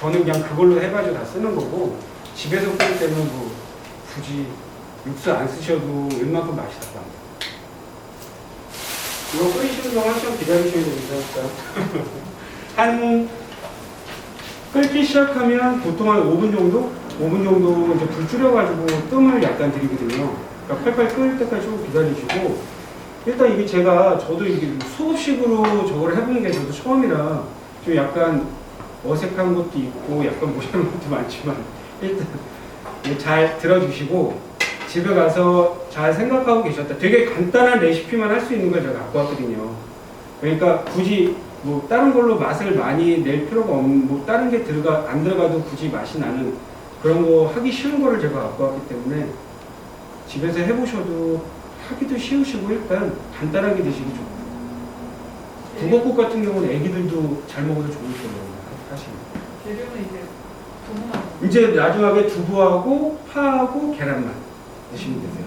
저는 그냥 그걸로 해가지고 다 쓰는 거고 집에서 끓일 때는 뭐 굳이 육수 안 쓰셔도 웬만큼 맛이 나답니다. 이거 끓이시는 동안 좀 기다리셔야 됩니다. 한 끓기 시작하면 보통 한 5분 정도? 5분 정도 이제 불 줄여가지고 뜸을 약간 들이거든요. 그러니까 팔팔 끓을 때까지 조금 기다리시고 일단 이게 제가 저도 이게 수업식으로 저걸 해보는 게 저도 처음이라 좀 약간 어색한 것도 있고 약간 모자란 것도 많지만 일단 이거 잘 들어주시고 집에 가서 잘 생각하고 계셨다. 되게 간단한 레시피만 할 수 있는 걸 제가 갖고 왔거든요. 그러니까 굳이 뭐 다른 걸로 맛을 많이 낼 필요가 없는 뭐 다른 게 들어가 안 들어가도 굳이 맛이 나는 그런 거 하기 쉬운 거를 제가 갖고 왔기 때문에 집에서 해보셔도 하기도 쉬우시고 일단 간단하게 드시기 좋고 북어국 같은 경우는 애기들도 잘 먹어도 좋을 거예요 사실 재료는 이제 부모만 이제 나중에 두부하고 파하고 계란만 드시면 되세요.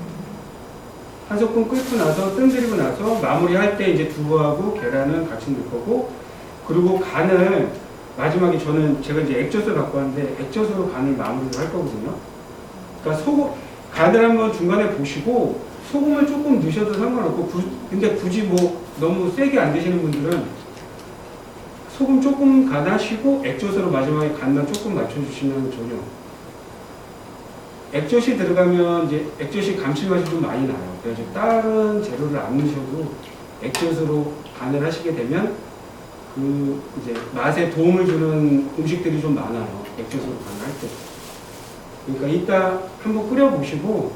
한 소끔 끓고 나서 뜸 들이고 나서 마무리할 때 이제 두부하고 계란은 같이 넣을 거고 그리고 간을 마지막에 저는 제가 이제 액젓을 갖고 왔는데 액젓으로 간을 마무리를 할 거거든요. 그러니까 소금 간을 한번 중간에 보시고 소금을 조금 넣으셔도 상관없고 구- 근데 굳이 뭐 너무 세게 안 드시는 분들은 소금 조금 간하시고 액젓으로 마지막에 간만 조금 맞춰주시면 전혀 액젓이 들어가면 이제 액젓이 감칠맛이 좀 많이 나요. 그래서 다른 재료를 안 넣으셔도 액젓으로 간을 하시게 되면 그 이제 맛에 도움을 주는 음식들이 좀 많아요. 액젓으로 간을 할 때. 그러니까 이따 한번 끓여보시고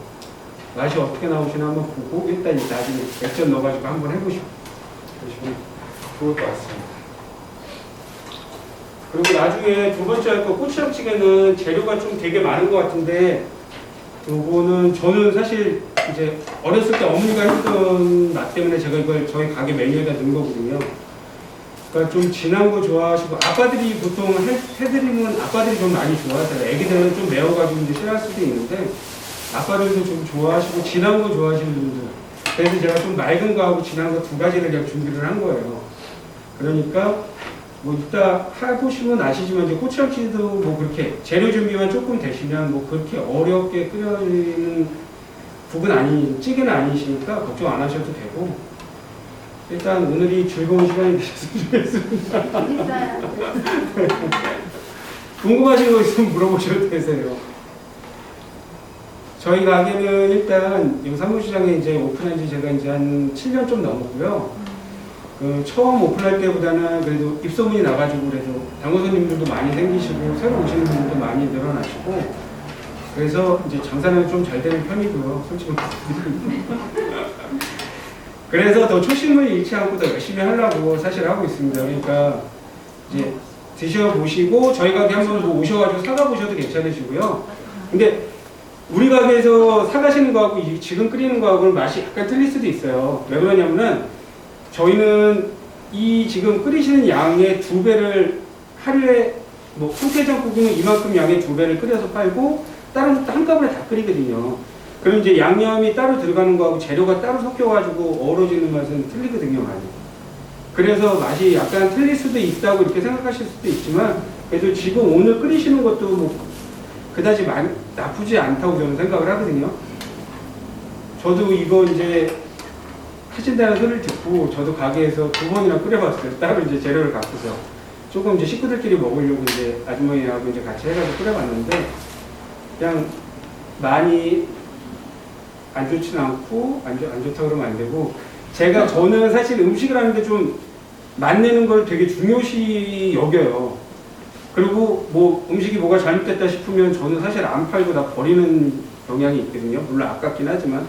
맛이 어떻게 나오시나 한번 보고 일단 나중에 액젓 넣어가지고 한번 해보시고 그러시면 좋을 것 같습니다. 그리고 나중에 두 번째 할 거 꼬치장찌개는 재료가 좀 되게 많은 것 같은데 요거는 저는 사실 이제 어렸을 때 어머니가 했던 맛 때문에 제가 이걸 저희 가게 메뉴에다 넣은 거거든요. 그러니까 좀 진한 거 좋아하시고 아빠들이 보통 해, 해드리면 아빠들이 좀 많이 좋아하세요. 애기들은 좀 매워가지고 이제 싫어할 수도 있는데 아빠들도 좀 좋아하시고 진한 거 좋아하시는 분들. 그래서 제가 좀 맑은 거하고 진한 거 두 가지를 그냥 준비를 한 거예요. 그러니까 뭐 이따 해보시면 아시지만 이제 꼬치참치도 뭐 그렇게 재료 준비만 조금 되시면 뭐 그렇게 어렵게 끓여지는 국은 아니 찌개는 아니시니까 걱정 안 하셔도 되고 일단 오늘이 즐거운 시간이 되셨으면 좋겠습니다. 궁금하신 거 있으면 물어보셔도 되세요. 저희 가게는 일단 이 사무시장에 이제 오픈한 지 제가 이제 한 7년 좀 넘었고요. 그 처음 오픈할 때보다는 그래도 입소문이 나가지고 그래도 당구 손님들도 많이 생기시고 새로 오시는 분들도 많이 늘어나시고 그래서 이제 장사는 좀 잘 되는 편이고요. 솔직히. 그래서 더 초심을 잃지 않고 더 열심히 하려고 사실 하고 있습니다. 그러니까 이제 드셔보시고 저희 가게 한번 뭐 오셔가지고 사가 보셔도 괜찮으시고요. 근데 우리 가게에서 사가시는 거하고 이 지금 끓이는 거하고는 맛이 약간 틀릴 수도 있어요. 왜 그러냐면은 저희는 이 지금 끓이시는 양의 두 배를 하루에 뭐 청태장국은 이만큼 양의 두 배를 끓여서 팔고 다른 것도 한꺼번에 다 끓이거든요. 그럼 이제 양념이 따로 들어가는 거하고 재료가 따로 섞여가지고 어우러지는 맛은 틀리거든요, 많이. 그래서 맛이 약간 틀릴 수도 있다고 이렇게 생각하실 수도 있지만 그래도 지금 오늘 끓이시는 것도 뭐 그다지 많이 나쁘지 않다고 저는 생각을 하거든요. 저도 이거 이제 하신다는 소리를 듣고 저도 가게에서 두 번이나 끓여봤어요. 따로 이제 재료를 갖고서 조금 이제 식구들끼리 먹으려고 이제 아주머니하고 이제 같이 해가지고 끓여봤는데 그냥 많이 안 좋진 않고 안, 좋, 안 좋다 그러면 안 되고 제가 저는 사실 음식을 하는데 좀 맛내는 걸 되게 중요시 여겨요. 그리고 뭐 음식이 뭐가 잘못됐다 싶으면 저는 사실 안 팔고 다 버리는 경향이 있거든요. 물론 아깝긴 하지만.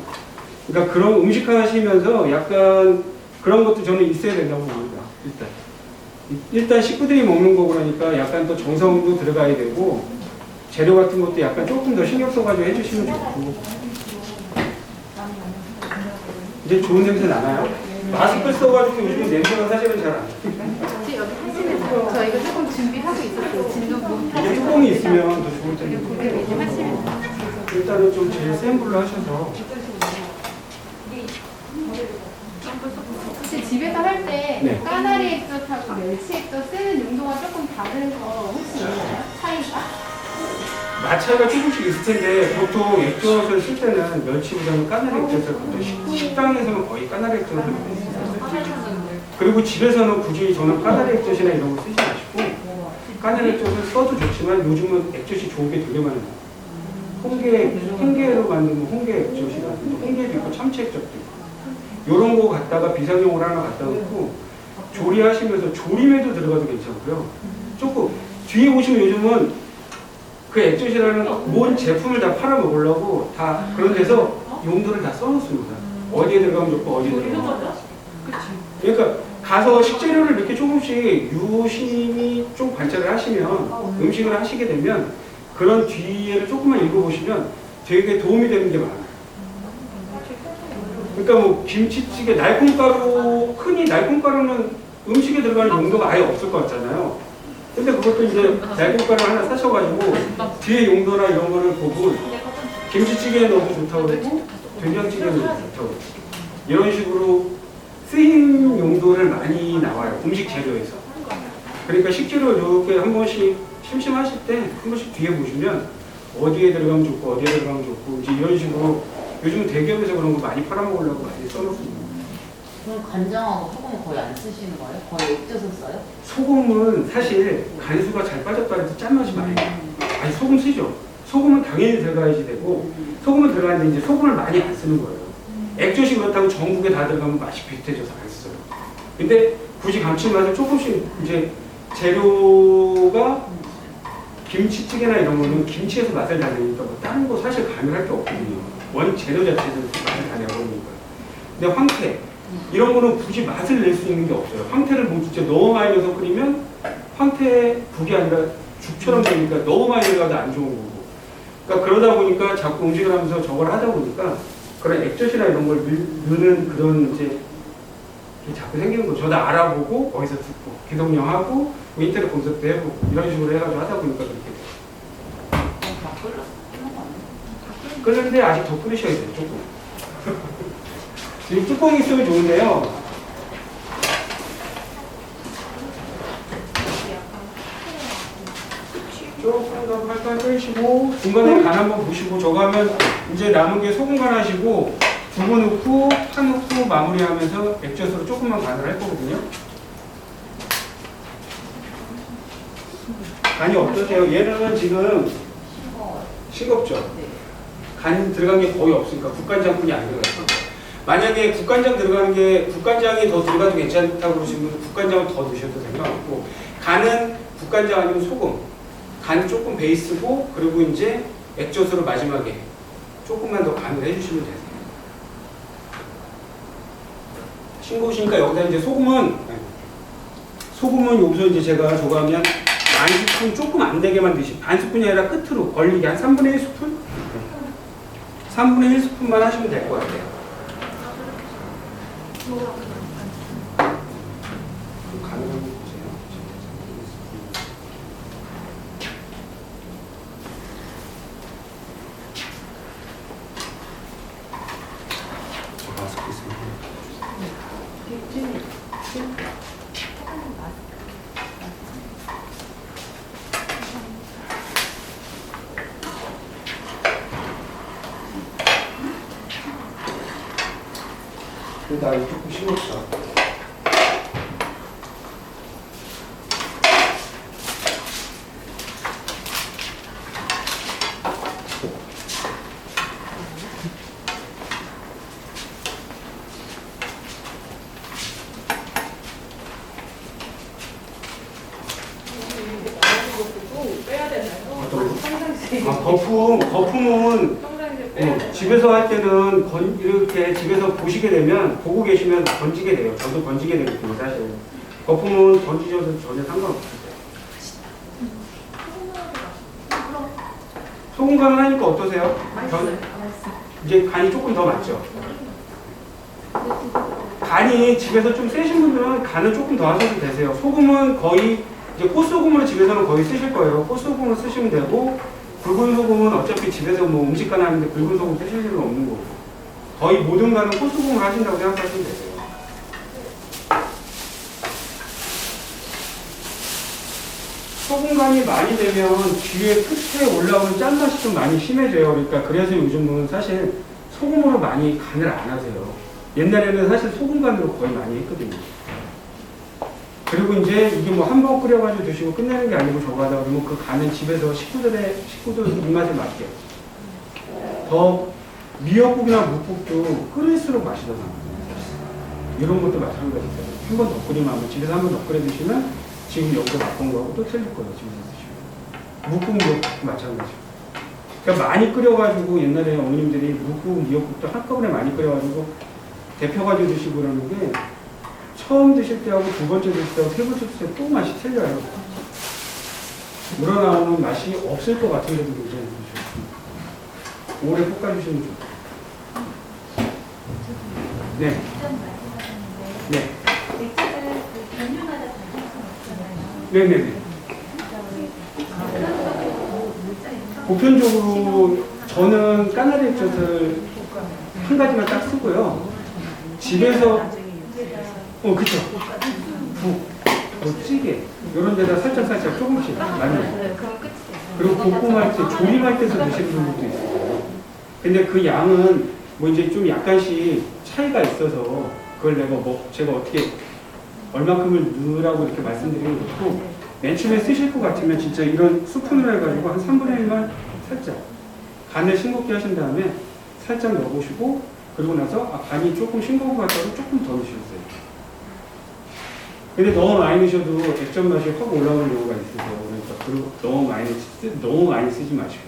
그러니까 그런 음식 하시면서 약간 그런 것도 저는 있어야 된다고 봅니다. 일단. 일단 식구들이 먹는 거 그러니까 약간 또 정성도 들어가야 되고 재료 같은 것도 약간 조금 더 신경 써가지고 해주시면 좋고 이제 좋은 냄새 나나요? 마스크 써가지고 요즘 냄새가 사실은 잘안 나요. 혹시 여기 하시면서 저희가 조금 준비하고 있었어요. 진도 뭐 이게 뚜껑이 있으면 더 좋을 텐데 일단은 좀 제일 센 불로 하셔서 혹시 집에서 할 때 네. 까나리 액젓하고 멸치 액젓 쓰는 용도가 조금 다른 거 혹시 있나요? 차 마찰가 조금씩 있을 텐데 보통 액젓을 쓸 때는 멸치보다는 까나리 액젓을 보통 식- 식당에서는 거의 까나리 액젓을 써요. 그리고 집에서는 굳이 저는 까나리 액젓이나 이런 거 쓰지 마시고 까나리 액젓을 써도 좋지만 요즘은 액젓이 좋은 게 되게 많아요. 홍게, 홍게로 만든 홍게 액젓이라든지 홍게도 있고 참치 액젓도 있고 이런 거 갖다가 비상용으로 하나 갖다 놓고 조리하시면서 조림에도 들어가도 괜찮고요. 조금 뒤에 보시면 요즘은 그 액젓이라는 뭔 제품을 다 팔아 먹으려고 다 그런 데서 용도를 다 써놓습니다. 어디에 들어가면 좋고 어디에 들어가면 좋고. 그러니까 가서 식재료를 이렇게 조금씩 유심히 좀 관찰을 하시면 음식을 하시게 되면 그런 뒤에를 조금만 읽어보시면 되게 도움이 되는 게 많아요. 그러니까 뭐 김치찌개 날콩가루 흔히 날콩가루는 음식에 들어가는 용도가 아예 없을 것 같잖아요. 근데 그것도 이제 날콩가루 하나 사셔가지고 뒤에 용도나 이런 거를 보고 김치찌개에 넣어도 좋다고 그러고 된장찌개에 넣어도 좋다고 이런 식으로 쓰임 용도를 많이 나와요. 음식 재료에서. 그러니까 식재료 이렇게 한 번씩 심심하실 때 한 번씩 뒤에 보시면 어디에 들어가면 좋고 어디에 들어가면 좋고 이제 이런 식으로 요즘 대기업에서 그런 거 많이 팔아먹으려고 많이 써놓습니다. 그럼 간장하고 소금은 거의 안 쓰시는 거예요? 거의 액젓을 써요? 소금은 사실 간수가 잘 빠졌다 해서 짠맛이 많이 나요. 아니 소금 쓰죠. 소금은 당연히 들어가야지 되고 소금은 들어가는데 이제 소금을 많이 안 쓰는 거예요. 액젓이 그렇다고 전국에 다 들어가면 맛이 비슷해져서 안 써요. 근데 굳이 감칠맛을 조금씩 이제 재료가 김치찌개나 이런 거는 김치에서 맛을 다 내니까 뭐 다른 거 사실 가능할 게 없거든요. 원 재료 자체에서 맛을 다 내버리니까. 근데 황태 이런 거는 굳이 맛을 낼 수 있는 게 없어요. 황태를 뭐 진짜 너무 많이 넣어서 끓이면 황태 국이 아니라 죽처럼 되니까 너무 많이 들어가도 안 좋은 거고. 그러니까 그러다 보니까 자꾸 음식을 하면서 저걸 하다 보니까 그런 액젓이나 이런 걸 넣- 넣는 그런 이제 자꾸 생기는 거죠. 저도 알아보고 어디서 듣고 기동령하고 뭐 인터넷 검색도 해보고 이런 식으로 해가지고 하다 보니까 그렇게 돼요. 그럼 다 끓여 쓰는 거 아니에요? 끓는데 아직 더 끓이셔야 돼요. 조금. 지금 뚜껑이 있으면 좋은데요. 조금 더 팔팔 끓이시고 중간에 간 한번 보시고 저거 하면 이제 남은 게 소금 간 하시고 두부 넣고 파 넣고 마무리하면서 액젓으로 조금만 간을 할 거거든요. 간이 어떠세요? 얘는 지금 싱거워요. 싱겁죠? 네. 간 들어간 게 거의 없으니까 국간장뿐이 안 들어갔어. 만약에 국간장 들어가는 게 국간장이 더 들어가도 괜찮다고 그러시면 국간장을 더 넣으셔도 상관없고 간은 국간장 아니면 소금 간 조금 베이스고 그리고 이제 액젓으로 마지막에 조금만 더 간을 해주시면 되세요. 싱거우시니까 여기다 이제 소금은 소금은 여기서 이제 제가 저거 하면 반 스푼 조금 안 되게만 드시 반 스푼이 아니라 끝으로 걸리게 한 3분의 1 스푼 3분의 1 스푼만 하시면 될 것 같아요. 가능한 거 보세요. 저 마스크 있으면 근데 나 이거 조금 싱겁다. 빼야 되나요? 어떤 거? 평상시에 아, 거품, 거품은 어? 집에서 할 때는 건, 이렇게 집에서 보시게 되면 보고 계시면 던지게 돼요. 저도 던지게 되거든요, 사실. 거품은 던지셔도 전혀 상관없어요. 소금 간을 하니까 어떠세요? 전- 이제 간이 조금 더 맞죠? 간이 집에서 좀 세신 분들은 간을 조금 더 하셔도 되세요. 소금은 거의 이제 꽃소금으로 집에서는 거의 쓰실 거예요. 꽃소금을 쓰시면 되고 굵은 소금은 어차피 집에서 뭐 음식 간 하는데 굵은 소금 쓰실 일은 없는 거고 거의 모든 간은 꽃소금을 하신다고 생각하시면 되세요. 소금간이 많이 되면 뒤에 끝에 올라오는 짠맛이 좀 많이 심해져요. 그러니까 그래서 요즘은 사실 소금으로 많이 간을 안 하세요. 옛날에는 사실 소금간으로 거의 많이 했거든요. 그리고 이제 이게 뭐 한 번 끓여가지고 드시고 끝내는 게 아니고 저거 하다 보면 그 간은 집에서 식구들의, 식구들 입맛에 맞게. 더 미역국이나 묵국도 끓일수록 나요. 이런 것도 마찬가지예요. 한번 더 끓이면 아마 집에서 한 번 더 끓여 드시면 지금 여기서 맛본 거하고 또 틀릴 거예요. 집에서 드시면. 묵국 미역국도 마찬가지예요. 그러니까 많이 끓여가지고 옛날에 어머님들이 묵국 미역국도 한꺼번에 많이 끓여가지고 데펴가지고 드시고 그러는 게 처음 드실 때하고 두 번째 드실 때하고 세 번째 드실 때 또 맛이 틀려요. 우러나오는 맛이 없을 것 같은데도 굉장히 좋습니다. 오래 볶아주시면 좋고. 네. 네. 네네네. 보편적으로 저는 까나리 액젓을 한 가지만 딱 쓰고요. 집에서 어 그쵸. 국, 뭐 찌개 이런 데다 살짝 살짝 조금씩 많이. 네, 그럼 끝이에요. 그리고 볶음할 때 조림할 때서 드시는 분들도 있어요. 근데 그 양은 뭐 이제 좀 약간씩 차이가 있어서 그걸 내가 뭐 제가 어떻게 얼마큼을 넣으라고 이렇게 말씀드리는 것도 맨 처음에 쓰실 것 같으면 진짜 이런 스푼으로 해가지고 한 3분의 1만 살짝 간을 싱겁게 하신 다음에 살짝 넣어보시고 그리고 나서 아, 간이 조금 싱거운 것 같다고 조금 더 넣으셨어요. 근데 너무 많이 넣으셔도 액젓 맛이 확 올라오는 경우가 있으세요. 그러니까 그리고 너무 많이 쓰, 너무 많이 쓰지 마시고.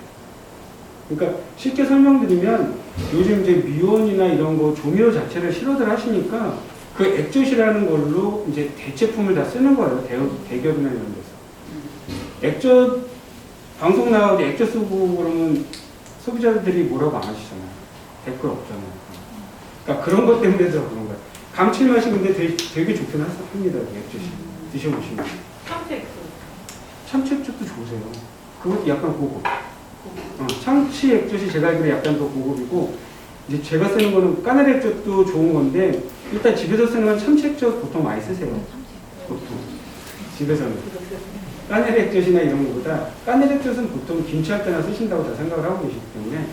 그러니까 쉽게 설명드리면 요즘 이제 미원이나 이런 거 조미료 자체를 실어들 하시니까 그 액젓이라는 걸로 이제 대체품을 다 쓰는 거예요. 대, 대기업이나 이런 데서. 액젓 방송 나가고 액젓 쓰고 그러면 소비자들이 뭐라고 안 하시잖아요. 댓글 없잖아요. 그러니까 그런 것 때문에 서 그런 거예요. 감칠맛이 근데 되게, 되게 좋긴 합니다. 액젓이. 드셔보시면. 참치액수. 참치 액젓도 좋으세요. 그것도 약간 고급. 어, 참치 액젓이 제가 알기로 약간 더 고급이고, 이제 제가 쓰는 거는 까나리 액젓도 좋은 건데, 일단 집에서 쓰는 건 참치 액젓 보통 많이 쓰세요. 보통. 집에서는. 까나리 액젓이나 이런 거보다, 까나리 액젓은 보통 김치할 때나 쓰신다고 다 생각을 하고 계시기 때문에,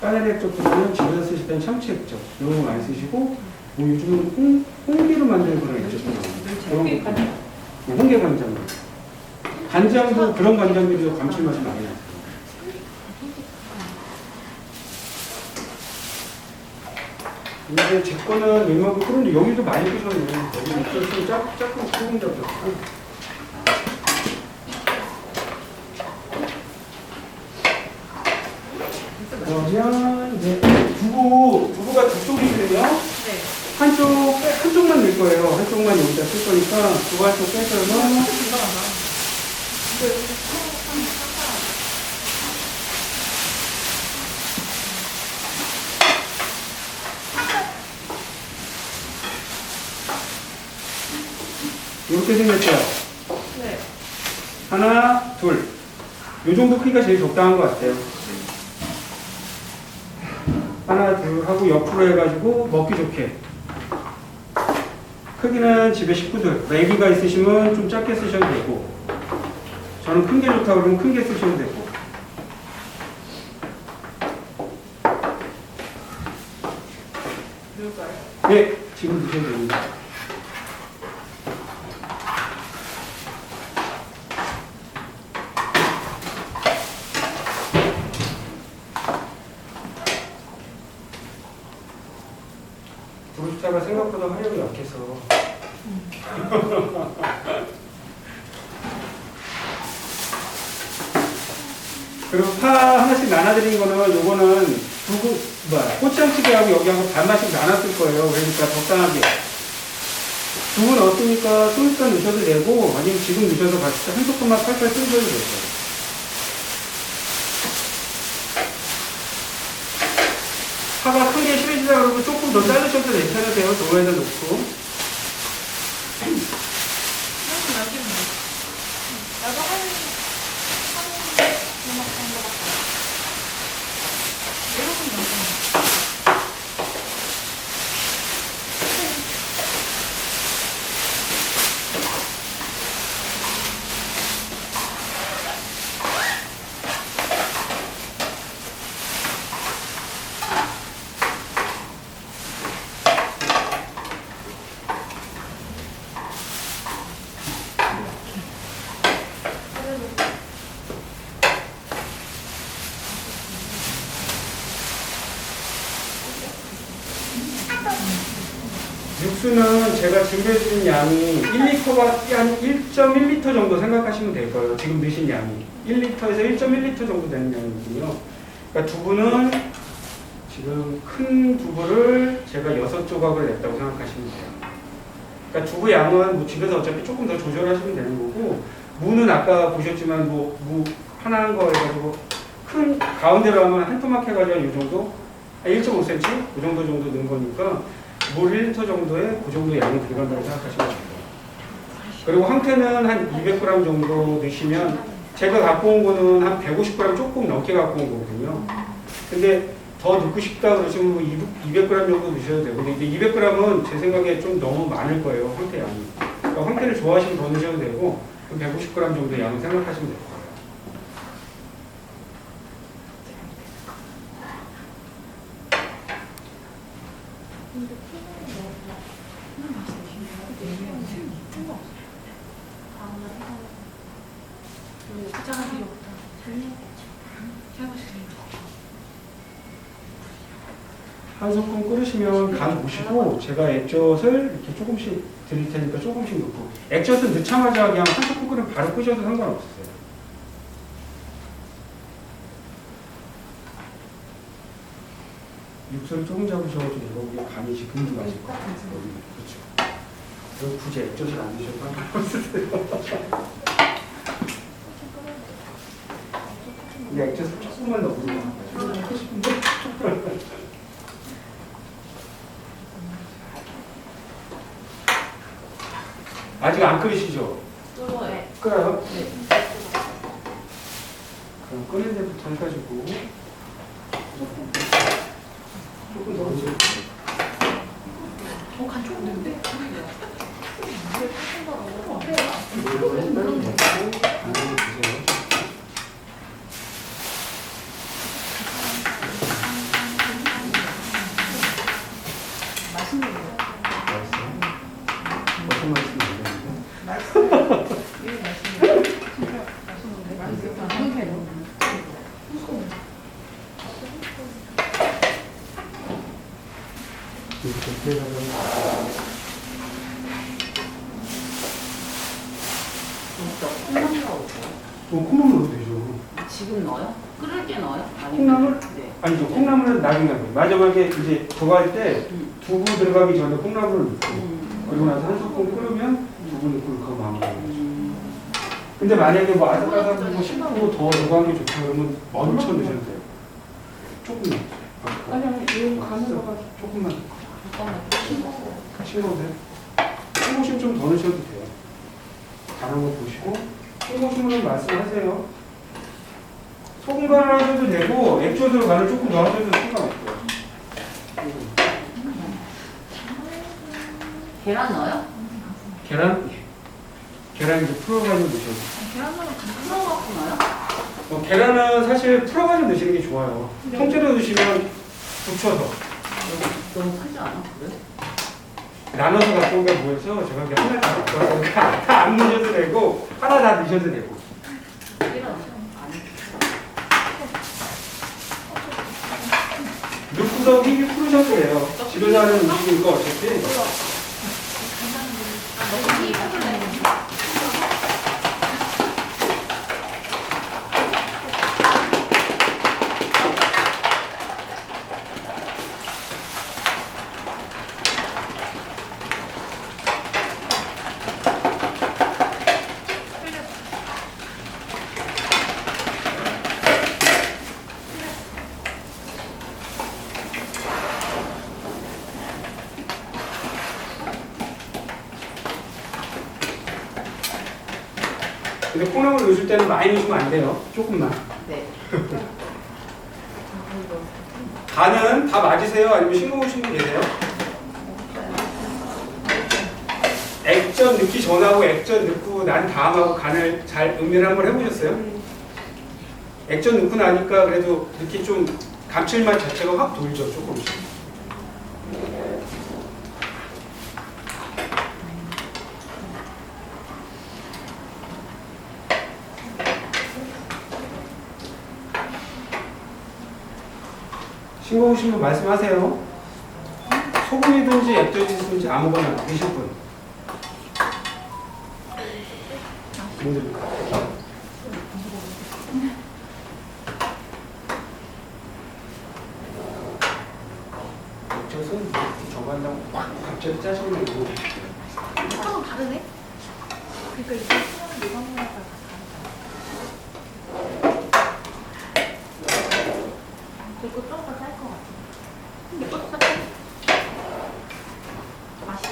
까나리 액젓보다는 집에서 쓰실 때는 참치 액젓, 이런 거 많이 쓰시고, 뭐 요즘은 홍, 홍기로 만드는 그런 액젓도 나옵니다. 그런 거. 뭐 홍게 간장. 간장도 그런 간장들이 감칠맛이 많이 나요. 근데 제 거는 웬만큼 그런데 여기도 많이 드셨네. 여기 좀 짝, 조금 소금 잡혔고. 그러면 이제 두부, 두부가 두 쪽이거든요. 네. 한쪽, 빼- 넣을 거예요. 한쪽만 여기다 쓸 거니까 한쪽 빼셔서 이상하다. 이렇게 생겼죠. 네. 하나, 둘. 요 정도 크기가 제일 적당한 것 같아요. 하나, 둘 하고 옆으로 해가지고 먹기 좋게. 크기는 집에 식구들, 애기가 있으시면 좀 작게 쓰셔도 되고, 저는 큰 게 좋다고 그러면 큰 게 쓰셔도 되고. 네, 지금 드셔도 됩니다. 브루스타가 생각보다 화력이 약해서 그리고 파 하나씩 나눠드린 거는 요거는 두부 뭐야 꼬치향찌개하고 여기하고 반반씩 나눴을 거예요. 그러니까 적당하게 두부 넣었으니까 좀 이따 넣으셔도 되고 아니면 지금 넣으셔도 같이 한 조금만 팔팔 끓여도 되죠. 파가 크게 심해지다 그러고 조금 더 자르셔도 괜찮으세요. 도로에다 놓고 나는 나중에. 나도 한, 한, 이만큼 것 같아. 이렇게 나중에. 제가 준비해드린 양이 1리터가 한 1.1리터 정도 생각하시면 될 거예요. 지금 넣으신 양이 1리터에서 1.1리터 정도 되는 양이거든요. 그러니까 두부는 지금 큰 두부를 제가 여섯 조각을 냈다고 생각하시면 돼요. 그러니까 두부 양은 뭐 집에서 어차피 조금 더 조절하시면 되는 거고 무는 아까 보셨지만 뭐 무 하나한 거 해가지고 큰 가운데로 하면 한 토막 해가지고 이 정도 1.5cm 그 정도 정도 넣은 거니까 물 1리터 정도에 그 정도 양이 들어간다고 생각하시면 돼요. 그리고 황태는 한 200g 정도 넣으시면 제가 갖고 온 거는 한 150g 조금 넘게 갖고 온 거거든요. 근데 더 넣고 싶다 그러시면 뭐 200g 정도 넣으셔도 되고 근데 이제 200g은 제 생각에 좀 너무 많을 거예요 황태 양이. 그러니까 황태를 좋아하시면 더 넣으셔도 되고 150g 정도 양을 생각하시면 될 거예요. 포장할 필요 없다. 해보시세요. 한 끓으시면 간 보시고 제가 액젓을 이렇게 조금씩 드릴 테니까 조금씩 넣고 액젓은 넣자마자 그냥 한 스푼 끓으면 바로 끄셔도 상관없으세요. 육수를 조금 잡으셔가지고 이거 간이 지금 궁금하실 것 같아요. 그렇죠. 그리고 굳이 액젓을 안 드셔도 상관없으세요. 근데 액젓을 조금만 넣어보세요. 아직 안 끓이시죠? 뜨거워요. 끓어요? 네. 그럼 끓는 데부터 해가지고 조금 넣으세요. 어, 간 조금 는데 물을 일단 넣고 간을 주세요. 맛있는 거. 맛있어요? 어떤 이렇게 해서 진짜 콩나물 넣어요. 또 콩나물 넣어도 되죠. 지금 넣어요? 끓을 때 넣어요? 콩나물? 네. 아니죠. 콩나물은 나중에 하고요. 마지막에 이제 저거 할 때 음. 두부 들어가기 전에 콩나물을 넣고 음. 그리고 나서 한 스푼 끓으면 두 부 넣고 그거 마무리. 음. 근데 만약에 뭐 아삭아삭하고 싱거운 거더 들어가는 게 좋다 그러면 엄청 넣으셔도 돼요. 조금만. 아니 아니 이거 간을 넣어가지고 조금만. 잠깐만. 싱거워. 싱거우세요? 싱거우시면 좀더 넣으셔도 돼요. 다른 거 보시고 싱거우시면 말씀하세요. 소금 간을 하셔도 되고 액젓으로 간을 조금 더 하셔도 상관없어요. 계란 넣어요? 계란? 계란 이제 풀어가지고 넣으셔도 돼요. 계란 넣으면 간 풀어갖고 넣어요? 어, 계란은 사실 풀어가지고 넣으시는 게 좋아요. 네. 통째로 넣으시면 붙여서 너무 크지 않아? 그래? 나눠서 갖고 온게 뭐여서 제가 그냥 하나 다 갖고 왔어요. 다안 넣으셔도 되고 하나 다 넣으셔도 되고 계란 안 넣고서 휘휘 풀으셔도 돼요. 집에서 하는 음식이니까 어차피 근데 콩나물 넣으실 때는 많이 넣으시면 안 돼요. 조금만. 네. 간은 다 맞으세요? 아니면 싱거우신 분 계세요? 액젓 넣기 전하고 액젓 넣고 난 다음하고 간을 잘 음미를 한번 해보셨어요? 액젓 넣고 나니까 그래도 이렇게 좀 감칠맛 자체가 확 돌죠 조금씩. 싱거우신 분 말씀하세요. 소금이든지 액젓이든지 아무거나 드실 분. 액젓은 저거 한다고 꽉 갑자기 짜증 나고 서로 다르네? 그러니까 이게 예방하다가 그리고 조금 짤것 같아. 근데 또 섞어. 맛있어.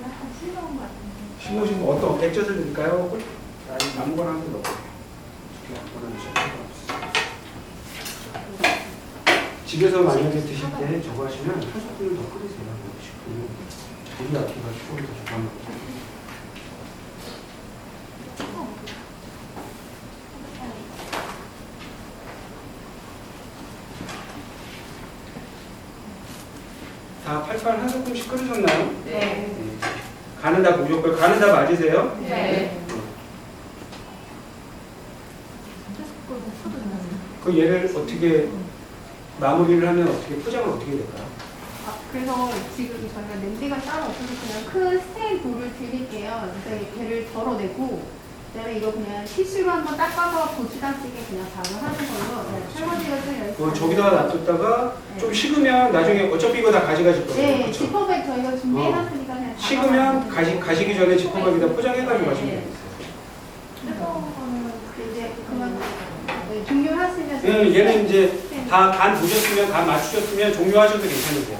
약간 싱거운 것 같은데. 심으신 거 어떤 액젓을 넣을까요? 아니 아무거나 한 개 넣고 아무거나 넣으셔도 상관없어요. 집에서 만약에 드실 때 저거 하시면 한 스푼을 더 끓이세요. 10분. 우리 아기가 조금 더 하면 다 팔팔 한 스푼씩 끓으셨나요? 네. 간은 다 보셨고요. 간은 다 맞으세요? 네. 그 얘를 어떻게 마무리를 하면 어떻게 포장을 어떻게 될까요? 아, 그래서 지금 저희가 냄비가 따로 없어서 그냥 큰 스테인 볼을 드릴게요. 그래서 얘를 덜어내고 그다음에 이거 그냥 티슈로 한번 닦아서 고추장찌개 그냥 바로 하는 걸로 네, 설거지가 좀 열심히 그 저기다가 놔뒀다가 좀 식으면 나중에 어차피 이거 다 가져가실 거예요. 네? 지퍼백 저희가 준비해놨으니까 식으면 가시, 가시기 전에 지퍼백에다 포장해가지고 네, 가시면 네. 돼요. 뜨거운 거는 이제 그만 네, 종료하시면 네, 얘는 이제 다 간 보셨으면 간 맞추셨으면 종료하셔도 괜찮으세요.